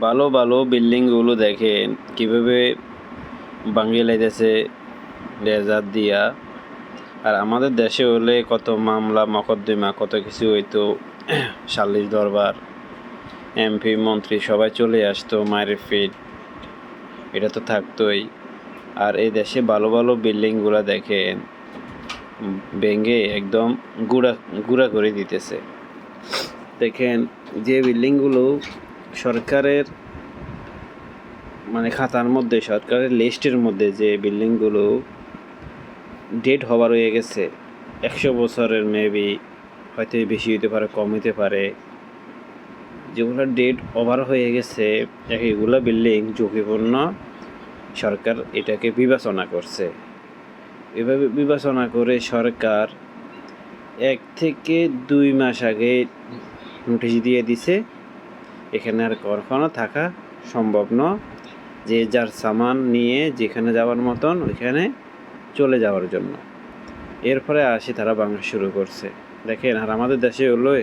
ভালো ভালো বিল্ডিংগুলো দেখেন। কীভাবে ভাঙিয়ে লাইতেছে লেজার দিয়া। আর আমাদের দেশে হলে কত মামলা, মকদ্দমা, কত কিছু হইতো। সালিশ দরবার, এমপি, মন্ত্রী সবাই চলে আসতো মায়ের ফিট এটা তো থাকতোই। আর এই দেশে ভালো ভালো বিল্ডিংগুলো দেখেন, ভেঙে একদম গুঁড়া গুঁড়া করে দিতেছে। দেখেন, যে বিল্ডিংগুলো সরকারের মানে খাতার মধ্যে, সরকারের লিস্টের মধ্যে যে বিল্ডিংগুলো ডেট হবার হয়ে গেছে, একশো বছরের মেবি হয়তো বেশি হতে পারে, কম হতে পারে যেগুলো ডেট ওভার হয়ে গেছে এগুলো বিল্ডিং ঝুঁকিপূর্ণ, সরকার এটাকে বিবেচনা করছে। এভাবে বিবেচনা করে সরকার এক থেকে দুই মাস আগে নোটিশ দিয়ে দিছে এখানে আর কখনো থাকা সম্ভব ন। যে যার সামান নিয়ে যেখানে যাওয়ার মতন ওইখানে চলে যাওয়ার জন্য। এরপরে আসি তারা বাংলা শুরু করছে। দেখেন, আর আমাদের দেশে হলো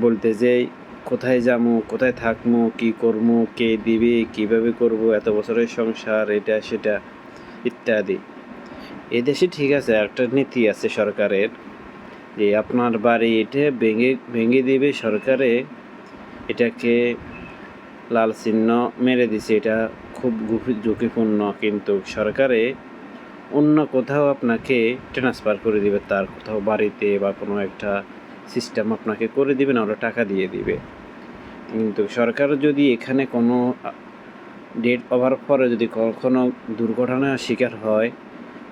বলতে যে, কোথায় যাব, কোথায় থাকব, কি করব, কে দিবে, কীভাবে করব, এত বছরের সংসার, এটা, সেটা ইত্যাদি। এদেশে ঠিক আছে, একটা নীতি আছে সরকারের যে, আপনার বাড়ি এটা ভেঙে ভেঙে দিবে সরকারে এটাকে লাল চিহ্ন মেরে দিছে। এটা খুব ঝুঁকিপূর্ণ, কিন্তু সরকারে অন্য কোথাও আপনাকে ট্রান্সফার করে দিবে, তার কোথাও বাড়িতে বা কোনো একটা সিস্টেম আপনাকে করে দিবে না, ওরা টাকা দিয়ে দিবে। কিন্তু সরকার যদি এখানে কোনো ডেট ওভার পরে যদি কখনো দুর্ঘটনার শিকার হয়,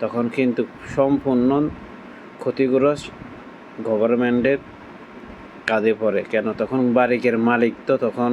তখন কিন্তু সম্পূর্ণ ক্ষতিগ্রস্ত গভর্নমেন্টের কাঁধে পড়ে। কেন? তখন বারিকের মালিক তো তখন